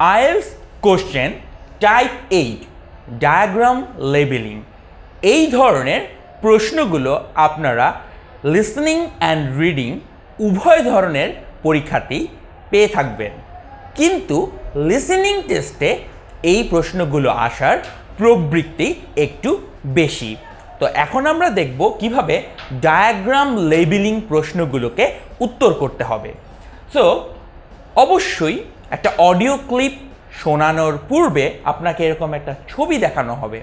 IELTS question type eight, diagram labelling. এই ধরনের প্রশ্নগুলো আপনারা লিসনিং অ্যান্ড রিডিং উভয় ধরনের পরীক্ষাতেই পেয়ে থাকবেন। কিন্তু লিসেনিং টেস্টে এই প্রশ্নগুলো আসার প্রবৃত্তি একটু বেশি। তো এখন আমরা দেখব কীভাবে ডায়াগ্রাম লেবেলিং প্রশ্নগুলোকে উত্তর করতে হবে। সো অবশ্যই একটা অডিও ক্লিপ শোনানোর পূর্বে আপনাকে এরকম একটা ছবি দেখানো হবে।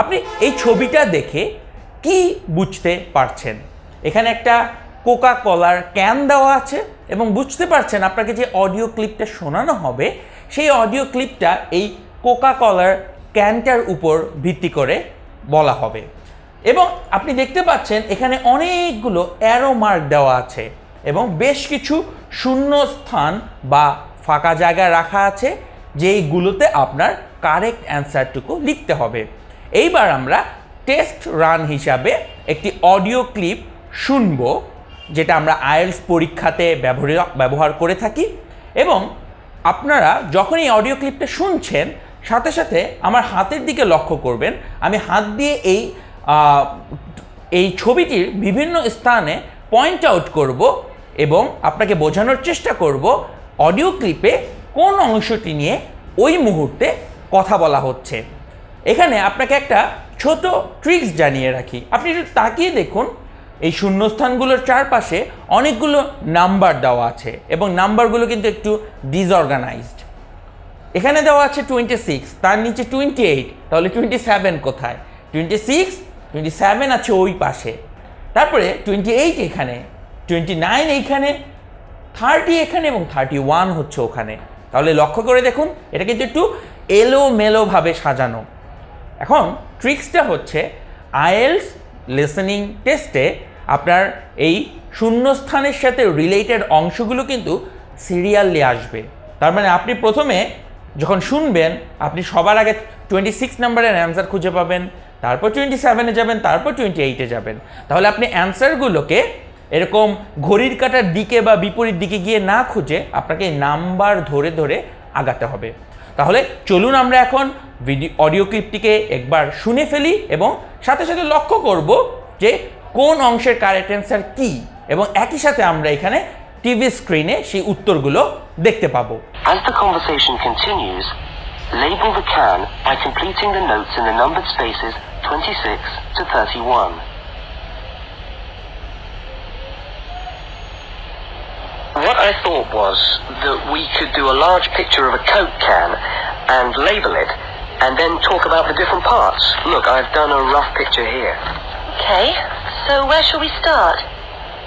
আপনি এই ছবিটা দেখে কি বুঝতে পারছেন? এখানে একটা কোকা কলার ক্যান দেওয়া আছে এবং বুঝতে পারছেন আপনাকে যে অডিও ক্লিপটা শোনানো হবে, সেই অডিও ক্লিপটা এই কোকা কলার ক্যানটার উপর ভিত্তি করে বলা হবে। এবং আপনি দেখতে পাচ্ছেন এখানে অনেকগুলো অ্যারো মার্ক দেওয়া আছে এবং বেশ কিছু শূন্য স্থান বা ফাঁকা জায়গা রাখা আছে, যেইগুলোতে আপনার কারেক্ট অ্যান্সারটুকু লিখতে হবে। এইবার আমরা টেস্ট রান হিসাবে একটি অডিও ক্লিপ শুনব, যেটা আমরা আইএলস পরীক্ষাতে ব্যবহার করে থাকি। এবং আপনারা যখন এই অডিও ক্লিপটা শুনছেন, সাথে সাথে আমার হাতের দিকে লক্ষ্য করবেন, আমি হাত দিয়ে এই এই ছবিটির বিভিন্ন স্থানে পয়েন্ট আউট করব এবং আপনাকে বোঝানোর চেষ্টা করব অডিও ক্লিপে কোন অংশটি নিয়ে ওই মুহূর্তে কথা বলা হচ্ছে। এখানে আপনাকে একটা ছোট ট্রিক্স জানিয়ে রাখি। আপনি একটু তাকিয়ে দেখুন, এই শূন্যস্থানগুলোর চারপাশে অনেকগুলো নাম্বার দেওয়া আছে এবং নাম্বারগুলো কিন্তু একটু ডিসঅর্গানাইজড এখানে দেওয়া আছে টোয়েন্টি সিক্স তার নিচে টোয়েন্টি এইট তাহলে টোয়েন্টি সেভেন কোথায়? টোয়েন্টি সিক্স টোয়েন্টি সেভেন আছে ওই পাশে। তারপরে টোয়েন্টি এইট এখানে টোয়েন্টি নাইন এইখানে থার্টি এখানে এবং থার্টি ওয়ান হচ্ছে ওখানে। তাহলে লক্ষ্য করে দেখুন, এটা কিন্তু একটু এলোমেলোভাবে সাজানো। এখন ট্রিক্সটা হচ্ছে, আইএলস লিসেনিং টেস্টে আপনার এই শূন্যস্থানের সাথে রিলেটেড অংশগুলো কিন্তু সিরিয়ালি আসবে। তার মানে আপনি প্রথমে যখন শুনবেন, আপনি সবার আগে টোয়েন্টি সিক্স নাম্বারের অ্যান্সার খুঁজে পাবেন, তারপর টোয়েন্টি সেভেনে যাবেন, তারপর টোয়েন্টি এইটে যাবেন। তাহলে আপনি অ্যান্সারগুলোকে এরকম ঘড়ির কাটার দিকে বা বিপরীত দিকে গিয়ে না খুঁজে আপনাকে নাম্বার ধরে ধরে আগাতে হবে তাহলে চলুন আমরা এখন ভিডিও অডিও ক্লিপটিকে একবার শুনে ফেলি এবং সাথে সাথে লক্ষ্য করব যে কোন অংশের কারেক্ট অ্যান্সার কী এবং একই সাথে আমরা এখানে টিভি স্ক্রিনে সেই উত্তরগুলো দেখতে পাবো As the conversation continues, label the can by completing the notes in the numbered spaces 26 to 31. I thought was that we could do a large picture of a Coke can and label it, and then talk about the different parts. Look, I've done a rough picture here. Okay, so where shall we start?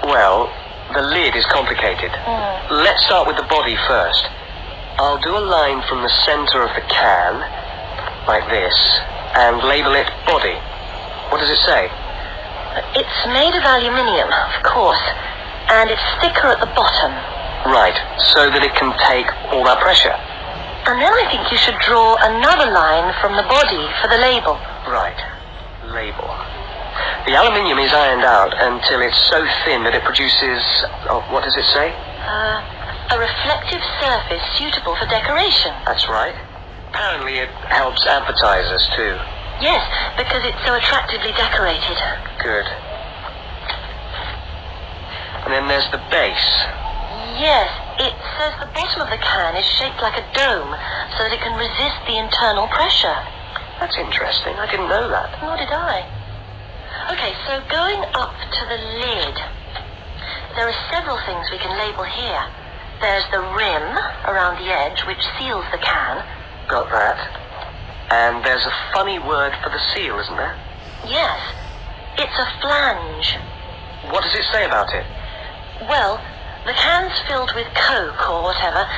Well, the lid is complicated. Hmm. Let's start with the body first. I'll do a line from the center of the can, like this, and label it body. What does it say? It's made of aluminium, of course, and it's thicker at the bottom. Right, so that it can take all that pressure. And then I think you should draw another line from the body for the label. Right, label. The aluminium is ironed out until it's so thin that it produces. Oh, what does it say? Uh, a reflective surface suitable for decoration. That's right. Apparently, it helps advertisers too. Yes, because it's so attractively decorated. Good. And then there's the base. Yes, it says the bottom of the can is shaped like a dome so that it can resist the internal pressure. That's interesting. I didn't know that. Nor did I. Okay, so going up to the lid, there are several things we can label here. There's the rim around the edge, which seals the can. Got that. And there's a funny word for the seal, isn't there? Yes, it's a flange. What does it say about it? Well, the can's filled with Coke or whatever,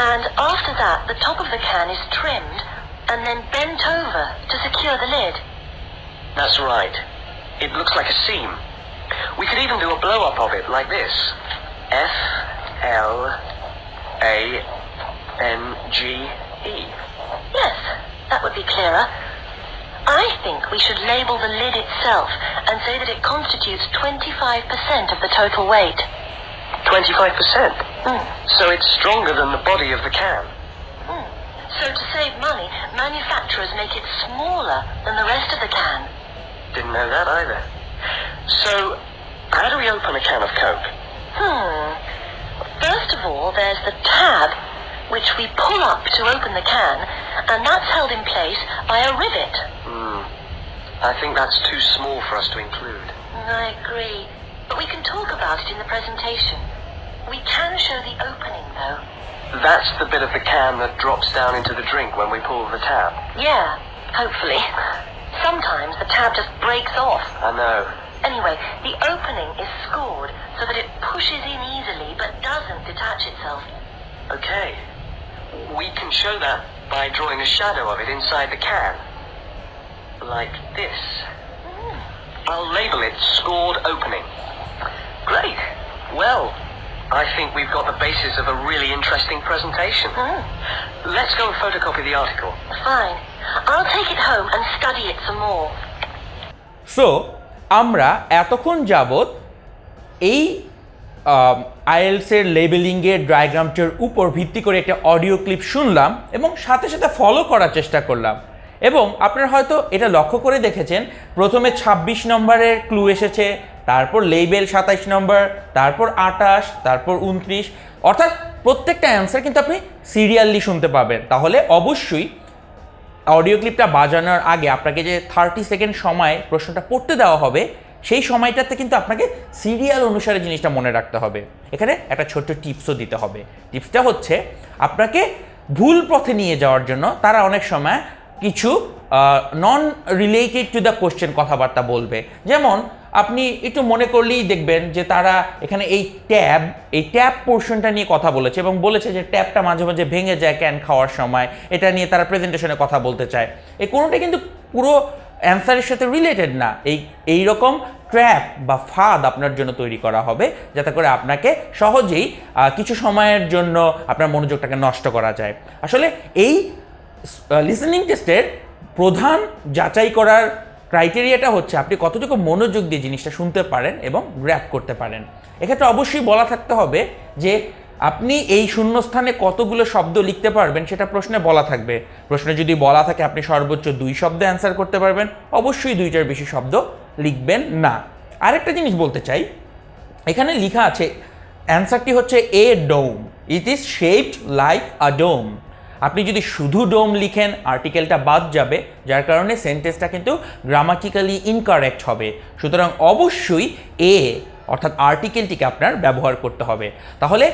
and after that, the top of the can is trimmed and then bent over to secure the lid. That's right. It looks like a seam. We could even do a blow up of it like this. F L A N G E. Yes, that would be clearer. I think we should label the lid itself and say that it constitutes 25% of the total weight. 25%. Hmm. So it's stronger than the body of the can. Hmm. So to save money, manufacturers make it smaller than the rest of the can. Didn't know that either. So, how do we open a can of Coke? Hmm. First of all, there's the tab, which we pull up to open the can, and that's held in place by a rivet. Hmm. I think that's too small for us to include. I agree. But we can talk about it in the presentation. We can show the opening, though. That's the bit of the can that drops down into the drink when we pull the tab. Yeah, hopefully. Sometimes the tab just breaks off. I know. Anyway, the opening is scored so that it pushes in easily but doesn't detach itself. Okay. We can show that by drawing a shadow of it inside the can. Like this. Hmm. I'll label it scored opening. Great. Well, I think we've got the basis of a really interesting presentation. Hmm. Let's go and photocopy the article. Fine. I'll take it home and study it some more. So আমরা এতক্ষণ যাবৎ এই আইএলসের লেবেলিংয়ের ডায়াগ্রামটার উপর ভিত্তি করে একটা audio clip শুনলাম এবং সাথে সাথে ফলো করার চেষ্টা করলাম এবং আপনারা হয়তো এটা লক্ষ্য করে দেখেছেন প্রথমে ২৬ নম্বরের ক্লু এসেছে তারপর লেবেল সাতাইশ নম্বর তারপর আটাশ তারপর উনত্রিশ। অর্থাৎ প্রত্যেকটা অ্যান্সার কিন্তু আপনি সিরিয়ালি শুনতে পাবেন। তাহলে অবশ্যই অডিও ক্লিপটা বাজানোর আগে আপনাকে যে থার্টি সেকেন্ড সময় প্রশ্নটা পড়তে দেওয়া হবে, সেই সময়টাতে কিন্তু আপনাকে সিরিয়াল অনুসারে জিনিসটা মনে রাখতে হবে। এখানে একটা ছোট্ট টিপসও দিতে হবে। টিপসটা হচ্ছে, আপনাকে ভুল পথে নিয়ে যাওয়ার জন্য তারা অনেক সময় কিছু non related to the question কথাবার্তা বলবে। যেমন আপনি একটু মনে করলেই দেখবেন যে তারা এখানে এই ট্যাব এই ট্যাব পোর্শনটা নিয়ে কথা বলেছে এবং বলেছে যে ট্যাবটা মাঝে মাঝে ভেঙে যায় ক্যান খাওয়ার সময়। এটা নিয়ে তারা প্রেজেন্টেশনে কথা বলতে চায়। এই কোনোটা কিন্তু পুরো অ্যান্সারের সাথে রিলেটেড না। এই এই রকম ট্র্যাপ বা ফাঁদ আপনার জন্য তৈরি করা হবে যাতে করে আপনাকে সহজেই কিছু সময়ের জন্য আপনার মনোযোগটাকে নষ্ট করা যায়। আসলে এই লিসেনিং টেস্টের প্রধান যাচাই করার ক্রাইটেরিয়াটা হচ্ছে আপনি কতটুকু মনোযোগ দিয়ে জিনিসটা শুনতে পারেন এবং গ্র্যাপ করতে পারেন। এক্ষেত্রে অবশ্যই বলা থাকতে হবে যে আপনি এই শূন্যস্থানে কতগুলো শব্দ লিখতে পারবেন সেটা প্রশ্নে বলা থাকবে। প্রশ্নে যদি বলা থাকে আপনি সর্বোচ্চ দুই শব্দে অ্যান্সার করতে পারবেন, অবশ্যই দুইটার বেশি শব্দ লিখবেন না। আরেকটা জিনিস বলতে চাই, এখানে লেখা আছে অ্যান্সারটি হচ্ছে a dome it is shaped like a dome আপনি যদি শুধু ডোম লিখেন, আর্টিকেলটা বাদ যাবে, যার কারণে সেন্টেন্সটা কিন্তু গ্রামাটিক্যালি ইনকারেক্ট হবে। সুতরাং অবশ্যই এ অর্থাৎ আর্টিকেলটিকে আপনার ব্যবহার করতে হবে। তাহলে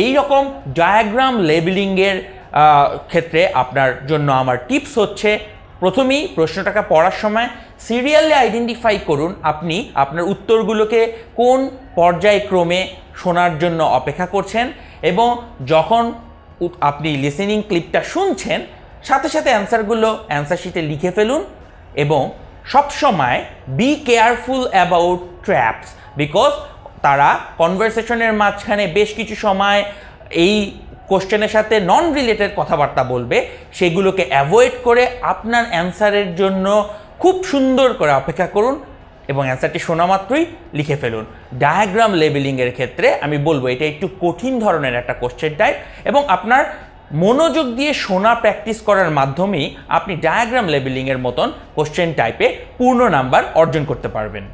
এই রকম ডায়াগ্রাম লেবেলিংয়ের ক্ষেত্রে আপনার জন্য আমার টিপস হচ্ছে, প্রথমেই প্রশ্নটাকে পড়ার সময় সিরিয়ালি আইডেন্টিফাই করুন আপনি আপনার উত্তরগুলোকে কোন পর্যায়ক্রমে শোনার জন্য অপেক্ষা করছেন এবং যখন আপনি লিসেনিং ক্লিপটা শুনছেন, সাথে সাথে অ্যান্সারগুলো অ্যান্সার শিটে লিখে ফেলুন এবং সবসময় be careful about traps because তারা কনভারসেশনের মাঝখানে বেশ কিছু সময় এই কোশ্চেনের সাথে নন রিলেটেড কথাবার্তা বলবে, সেগুলোকে অ্যাভয়েড করে আপনার অ্যান্সারের জন্য খুব সুন্দর করে অপেক্ষা করুন। এবং অ্যান্সারটি শোনা মাত্রই লিখে ফেলুন। ডায়াগ্রাম লেবেলিংয়ের ক্ষেত্রে আমি বলব, এটা একটু কঠিন ধরনের একটা কোশ্চেন টাইপ এবং আপনার মনোযোগ দিয়ে শোনা প্র্যাকটিস করার মাধ্যমেই আপনি ডায়াগ্রাম লেবেলিংয়ের মতন কোশ্চেন টাইপে পূর্ণ নাম্বার অর্জন করতে পারবেন।